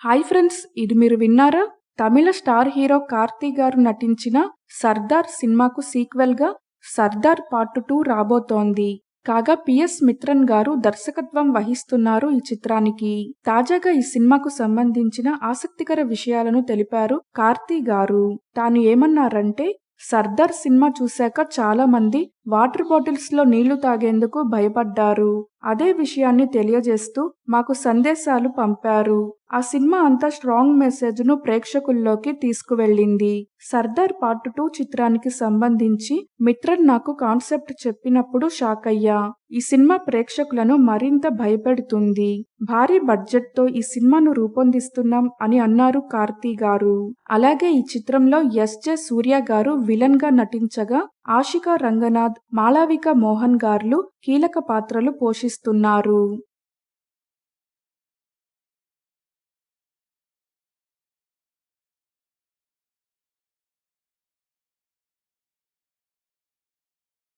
Hi friends ఇది మీరు విన్నారా? తమిళ స్టార్ హీరో కార్తీ గారు నటించిన సర్దార్ సినిమాకు సీక్వెల్గా సర్దార్ పార్ట్ టూ రాబోతోంది. కాగా పిఎస్ మిత్రన్ గారు దర్శకత్వం వహిస్తున్నారు ఈ చిత్రానికి. తాజాగా ఈ సినిమాకు సంబంధించిన ఆసక్తికర విషయాలను తెలిపారు కార్తీ గారు. తాను ఏమన్నారంటే సర్దార్ సినిమా చూశాక చాలా మంది వాటర్ బాటిల్స్లో నీళ్ళు తాగేందుకు భయపడ్డారు. అదే విషయాన్ని తెలియజేస్తూ మాకు సందేశాలు పంపారు. ఆ సినిమా అంత స్ట్రాంగ్ మెసేజ్ను ప్రేక్షకుల్లోకి తీసుకువెళ్ళింది. సర్దార్ పార్ట్ టూ చిత్రానికి సంబంధించి మిత్రన్ నాకు కాన్సెప్ట్ చెప్పినప్పుడు షాక్ అయ్యా. ఈ సినిమా ప్రేక్షకులను మరింత భయపెడుతుంది. భారీ బడ్జెట్తో ఈ సినిమాను రూపొందిస్తున్నాం అని అన్నారు కార్తీ గారు. అలాగే ఈ చిత్రంలో ఎస్ జె సూర్య గారు విలన్గా నటించగా ఆషికా రంగనాథ్ మాళవిక మోహన్ గార్లు కీలక పాత్రలు పోషిస్తున్నారు.